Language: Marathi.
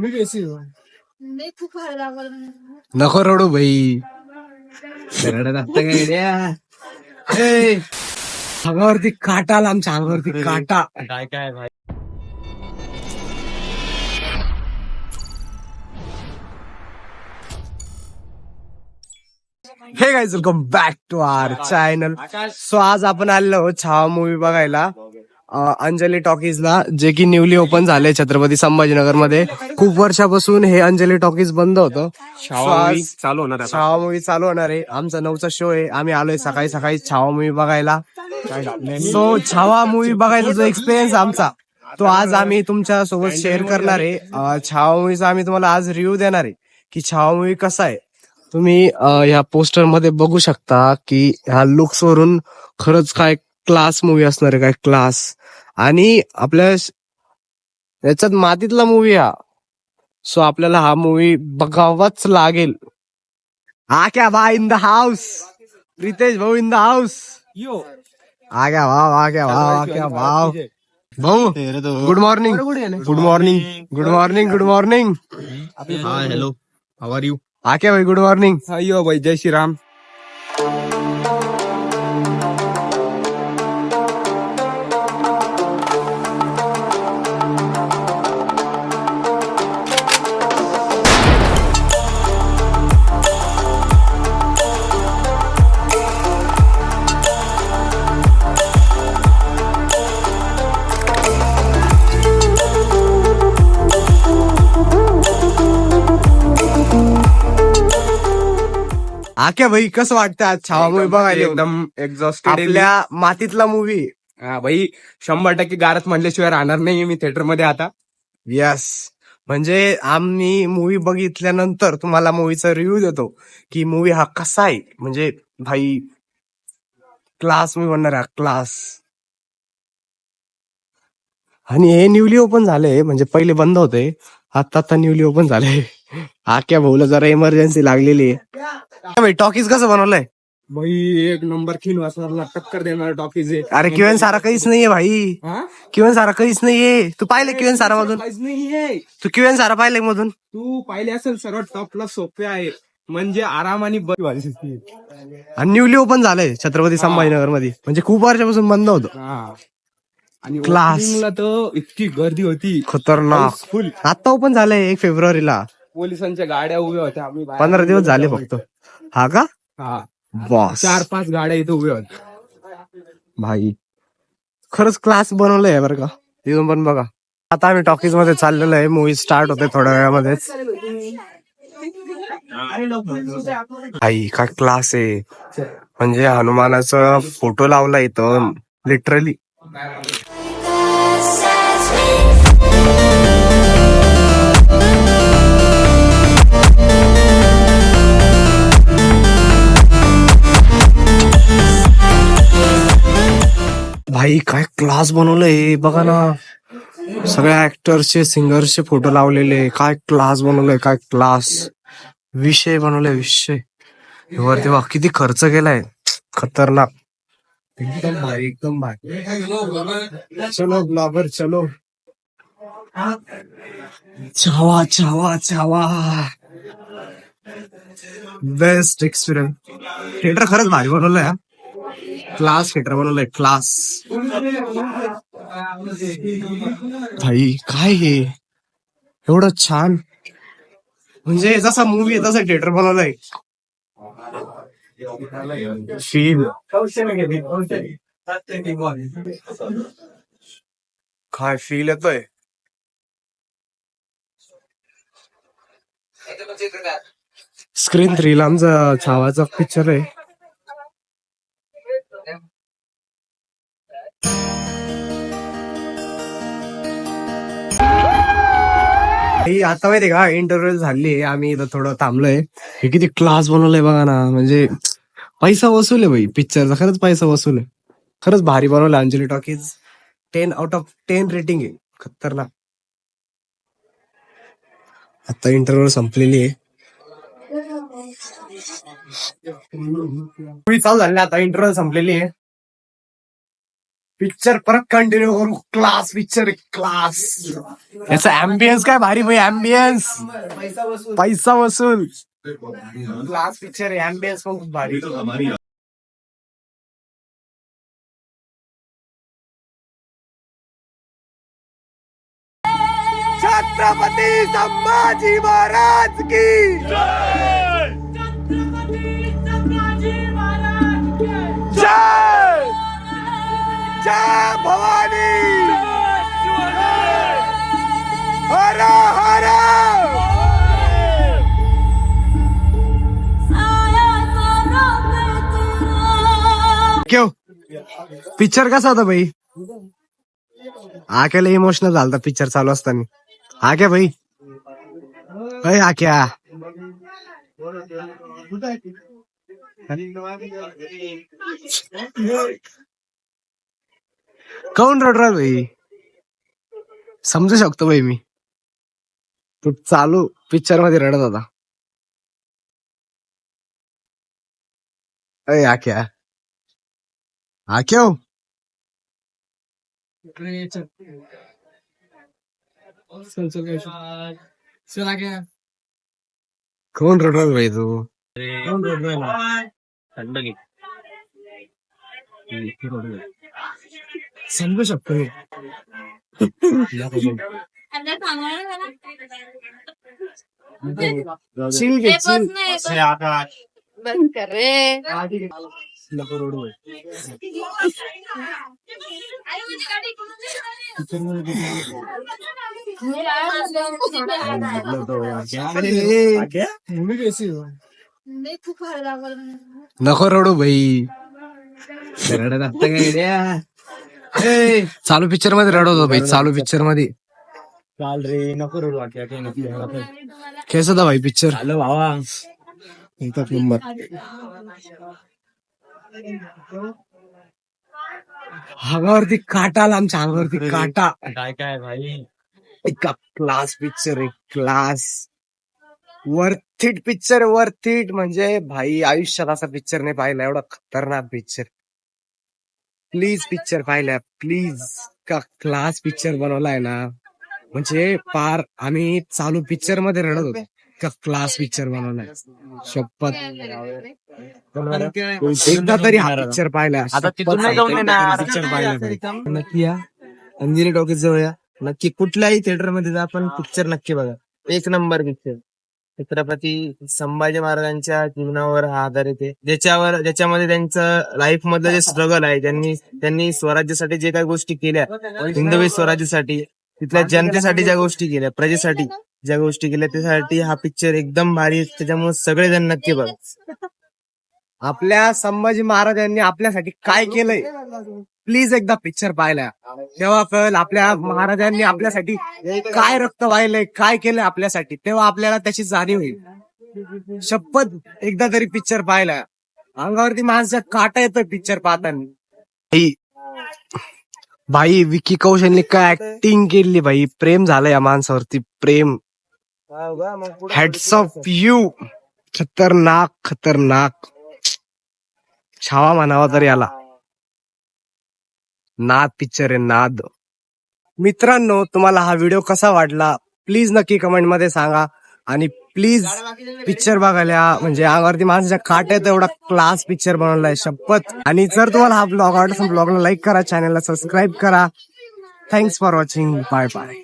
मी खूप भारी लागल नको रडू भाई। रडत असतं? ए, अंगावरती काटा आला आमच्या अंगावरती काटा। काय काय भाई? हे guys welcome back to our channel so आज आपण आलो छावा मूवी बघायला. अंजली टॉकीजला जे की न्यूली ओपन झाले छत्रपती संभाजीनगरमध्ये खूप वर्षापासून हे अंजली टॉकीज बंद होतं. चालू होणार. छावा मूवी चालू होणार आहे. आमचा नऊचा शो आहे. आम्ही आलोय सकाळी सकाळी छावा मूवी बघायला. सो छावा मूवी बघायचा जो एक्सपिरियन्स आमचा तो आज आम्ही तुमच्यासोबत शेअर करणार आहे. छावा मूवीचा आम्ही तुम्हाला आज रिव्ह्यू देणार आहे की छावा मूवी कसा आहे. तुम्ही ह्या पोस्टरमध्ये बघू शकता की ह्या लुक्स वरून खरंच काय क्लास मूवी असणार आहे काय? क्लास. आणि आपल्या याच्यात मातीतला मूवी हा. सो आपल्याला हा मूवी बघावाच लागेल. आ क्या भाई इन द हाऊस प्रितेश भाऊ इन द हाऊस आ क्या भाव आ क्या भाव आ क्या भाव भाऊ good morning good morning good morning good morning hello how are you आ क्या भाई गुड मॉर्निंग अयो भाई जय श्रीराम आ क्या भाई कसं वाटतं आज? छावा मूवी बघायला? येऊन? एकदम एक्झॉस्टेड आपल्या मातीतला मूवी हा भाई शंभर टक्के गारत म्हटल्याशिवाय राहणार नाही मी थिएटरमध्ये आता. यस म्हणजे आम्ही मूवी बघितल्यानंतर तुम्हाला मूवीचा रिव्ह्यू देतो की मूवी हा कसा आहे. म्हणजे भाई क्लास मी म्हणणार क्लास आणि हे न्यूली ओपन झाले म्हणजे पहिले बंद होते. आता आता न्यूली ओपन झाले आख्या भाऊला जरा इमर्जन्सी लागलेली आहे. टॉकीज कसं बनवलंय? भाई एक नंबर खिन वाचणार टक्कर देणार टॉकीज अरे किवन सारा काहीच नाहीये भाई. किवन सारा काहीच नाहीये. तू पाहिले किवन सारा मधून? काहीच नाहीये. तू किवन सारा पाहिले मधून? तू पाहिले असेल सर्व टॉपला सोपे आहे. म्हणजे आरामाने बरी आणि न्यूली ओपन झालंय छत्रपती संभाजीनगरमध्ये म्हणजे खूप वर्षापासून बंद होतं. आणि Class. opening ला तर इतकी गर्दी होती. खतरनाक. फुल आता ओपन झालंय एक फेब्रुवारीला. पोलिसांच्या गाड्या उभ्या होत्या. आम्ही बाहेर पंधरा दिवस झाले फक्त. हा का? हा. बॉस. चार पाच गाड्या इथे उभ्या होत्या भाई खरंच क्लास बनवलंय बरं का. तिथून पण बघा. आता आम्ही टॉकीजमध्ये चाललेलो आहे. मूवी स्टार्ट होते थोड्या वेळामध्येच. भाई काय क्लास आहे? म्हणजे हनुमानाचा फोटो लावला इथं लिटरली भाई काय क्लास बनवलंय बघा ना. सगळ्या ऍक्टरचे सिंगरचे फोटो लावलेले. काय क्लास बनवलंय काय क्लास विषय बनवलाय विषय. वरती वा किती खर्च केलाय. खतरनाक. एकदम भारी एकदम भारी. चलो ब्लॉगर चलो. Chhaava Chhaava Chhaava best experience theatre खरंच भारी बनवलंय क्लास थिएटर बनवलंय क्लास भाई काय हे? एवढं छान. म्हणजे जसा मूवी आहे तसा थिएटर बनवलंय. फील काय फील येतोय? स्क्रीन थ्री ला आमचा छावाचा पिक्चर आहे. ही आता माहितीये का? इंटरव्ह्यू झाली आम्ही इथं थोडं थांबलोय. हे किती क्लास बनवलंय बघा ना म्हणजे पैसा वसूल आहे भाई पिक्चरचा खरंच पैसा वसूल आहे. खरंच भारी बनवलं Anjali talkies. Ten out of ten rating आहे. खतरनाक. आता इंटरव्ह्यू संपलेली आहे. चालू झाली आता इंटरव्ह्यू संपलेली आहे. पिक्चर परत कंटिन्यू करू. क्लास पिक्चर क्लास याचा अँबियन्स काय भारी भाई अँबियन्स पैसा वसूल. क्लास पिक्चर अँबियन्स पण खूप भारी. छत्रपती संभाजी महाराज की. जय! जय भवानी। हर हर। क्यों? पिक्चर कसा होता भाई आक्याला इमोशनल झालता पिक्चर चालू असताना. आक्या भाई अय आक्या काऊन रडरा भाई समजू शकतो भाई मी. तू चालू पिक्चरमध्ये रडत होता. अय आक्या आक्या हो? कोण रडत भाई तू? समजू शकतो मी चिल घे चिल बंद कर रे नको रडू भाई. नको रडू भाई। रडत असतं काय? चालू पिक्चरमध्ये रडत होतो भाई चालू पिक्चरमध्ये. चाल रे नको रडू आख्या काही नको कैसा था भाई पिक्चर झालं भावा. एकच नंबर अंगावरती काटा आला आमच्या अंगावरती काटा. काय काय भाई? एका क्लास पिक्चर आहे class worth it picture worth it म्हणजे भाई आयुष्यात असा पिक्चर नाही पाहिला एवढा खतरनाक पिक्चर प्लीज पिक्चर पाहिला. प्लीज का क्लास पिक्चर बनवलाय ना. म्हणजे पार आम्ही चालू पिक्चरमध्ये रडत होतो. का क्लास पिक्चर बनवलाय. शपथ. एकदा तरी हा पिक्चर पाहिला. पिक्चर पाहिला नक्की या. अंजिनी टॉकीज जवळ या. नक्की कुठल्याही थिएटरमध्ये जा पण पिक्चर नक्की बघा. एक नंबर पिक्चर छत्रपती संभाजी महाराजांच्या जीवनावर हा आधारित आहे. ज्याच्यावर ज्याच्यामध्ये त्यांचं लाईफ मधलं जे स्ट्रगल आहे त्यांनी त्यांनी स्वराज्यासाठी जे काही गोष्टी केल्या हिंदवी स्वराज्यासाठी तिथल्या जनतेसाठी ज्या गोष्टी केल्या प्रजेसाठी ज्या गोष्टी केल्या त्यासाठी हा पिक्चर एकदम भारी. त्याच्यामुळे सगळेजण नक्की बघा. आपल्या संभाजी महाराजांनी आपल्यासाठी काय केलंय? प्लीज एकदा पिक्चर पाहिला तेव्हा कळेल आपल्या महाराजांनी आपल्यासाठी काय रक्त वाहिलंय काय केलंय आपल्यासाठी तेव्हा आपल्याला त्याची जाणीव होईल. शपथ एकदा तरी पिक्चर पाहिला अंगावरती माणसं काटा येतोय पिक्चर पाहताना. भाई विकी कौशलने काय ऍक्टिंग केली भाई प्रेम झालं या माणसावरती प्रेम. हेड्स ऑफ यू खतरनाक खतरनाक. छावा म्हणावा तरी आला नाद पिक्चर आहे नाद. मित्रांनो तुम्हाला हा व्हिडिओ कसा वाटला? प्लीज नक्की कमेंटमध्ये सांगा. आणि प्लीज पिक्चर बघायला म्हणजे अंगावरती माणसाच्या काट्यात एवढा क्लास पिक्चर बनवलाय शपथ. आणि जर तुम्हाला हा ब्लॉग आवडला ब्लॉगला लाईक करा चॅनलला सबस्क्राईब करा. Thanks for watching bye bye